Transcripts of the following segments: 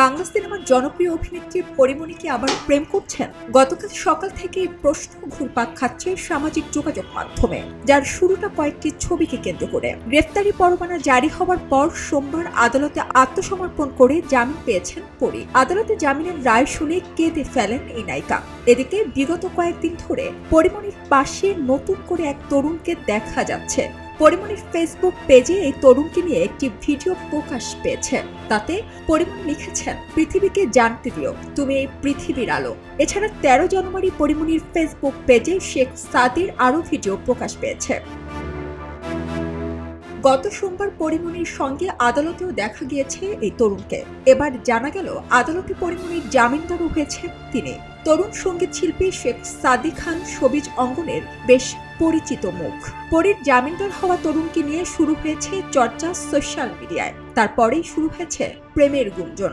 বাংলা সিনেমার জনপ্রিয় অভিনেত্রী পরিমণিকে আবার প্রেম করছেন? গতকাল সকাল থেকে প্রশ্ন ঘুরপাক খাচ্ছে সামাজিক যোগাযোগ মাধ্যমে, যার শুরুটা কয়েকটি ছবিকে কেন্দ্র করে। গ্রেফতারি পরোয়ানা জারি হওয়ার পর সোমবার আদালতে আত্মসমর্পণ করে জামিন পেয়েছেন পরি। আদালতে জামিনের রায় শুনে কেঁদে ফেলেন এই নায়িকা। এদিকে বিগত কয়েকদিন ধরে পরিমণির পাশে নতুন করে এক তরুণকে দেখা যাচ্ছে। পরিমণির ফেসবুক পেজে এই তরুণকে নিয়ে একটি ভিডিও প্রকাশ পেয়েছে। তাতে পরিমণি লিখেছেন, পৃথিবীকে জানতে দিও, তুমি এই পৃথিবীর আলো। এছাড়া তেরো জানুয়ারি পরিমণির ফেসবুক পেজে শেখ সাদির আরও ভিডিও প্রকাশ পেয়েছে। গত সোমবার পরিমণির সঙ্গে আদালতেও দেখা গিয়েছে এই তরুণকে। এবার জানা গেল, আদালতে পরিমণির জামিনদারও হয়েছেন তিনি। তরুণ সংগীত শিল্পী শেখ সাদি খান সবিজ অঙ্গনের বেশ পরিচিত মুখ। পরীর জামিনদার হওয়া তরুণকে নিয়ে শুরু হয়েছে চর্চা সোশ্যাল মিডিয়ায় তারপরেই শুরু হয়েছে প্রেমের গুঞ্জন।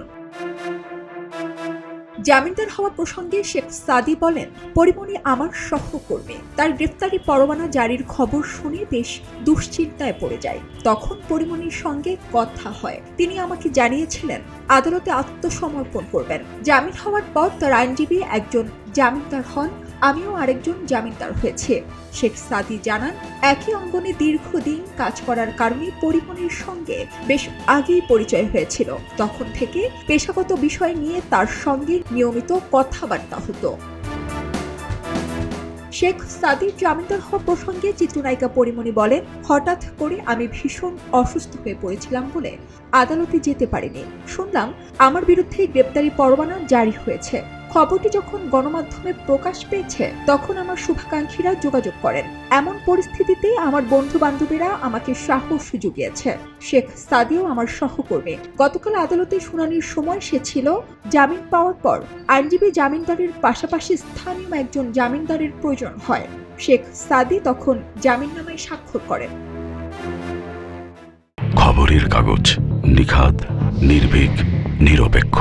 জামিনদার হওয়া প্রসঙ্গে শেখ সাদি বলেন, পরিমণি আমার সহকর্মী। তার গ্রেফতারি পরোয়ানা জারির খবর শুনে বেশ দুশ্চিন্তায় পড়ে যায়। তখন পরিমণির সঙ্গে কথা হয়। তিনি আমাকে জানিয়েছিলেন, আদালতে আত্মসমর্পণ করবেন। জামিন হওয়ার পর তার আইনজীবী একজন জামিনদার হন। আমিও আরেকজন জামিনদার হয়েছে। শেখ সাদি জানান, একই অঙ্গনে দীর্ঘদিন কাজ করার কারণে পরিমণির সঙ্গে বেশ আগেই পরিচয় হয়েছিল। তখন থেকে পেশাগত বিষয় নিয়ে তার সঙ্গে নিয়মিত কথাবার্তা হতো। শেখ সাদির জামিনদার হওয়া প্রসঙ্গে চিত্রনায়িকা পরিমণি বলেন, হঠাৎ করে আমি ভীষণ অসুস্থ হয়ে পড়েছিলাম বলে আদালতে যেতে পারিনি। শুনলাম আমার বিরুদ্ধে গ্রেপ্তারি পরোয়ানা জারি হয়েছে। খবরটি যখন গণমাধ্যমে প্রকাশ পেয়েছে, তখন আমার শুভাকাঙ্ক্ষীরা যোগাযোগ করেন। এমন পরিস্থিতিতে আমার বন্ধু বান্ধবীরা আমাকে সাহস জুগিয়েছে। শেখ সাদিও আমার সহকর্মী। গতকাল আদালতে শুনানির সময় সে ছিল জামিন পাওয়ার পর। আইনজীবী জামিনদারের পাশাপাশি স্থানীয় একজন জামিনদারের প্রয়োজন হয়। শেখ সাদি তখন জামিননামায় স্বাক্ষর করেন। খবরের কাগজ নিখাদ, নির্ভীক, নিরপেক্ষ।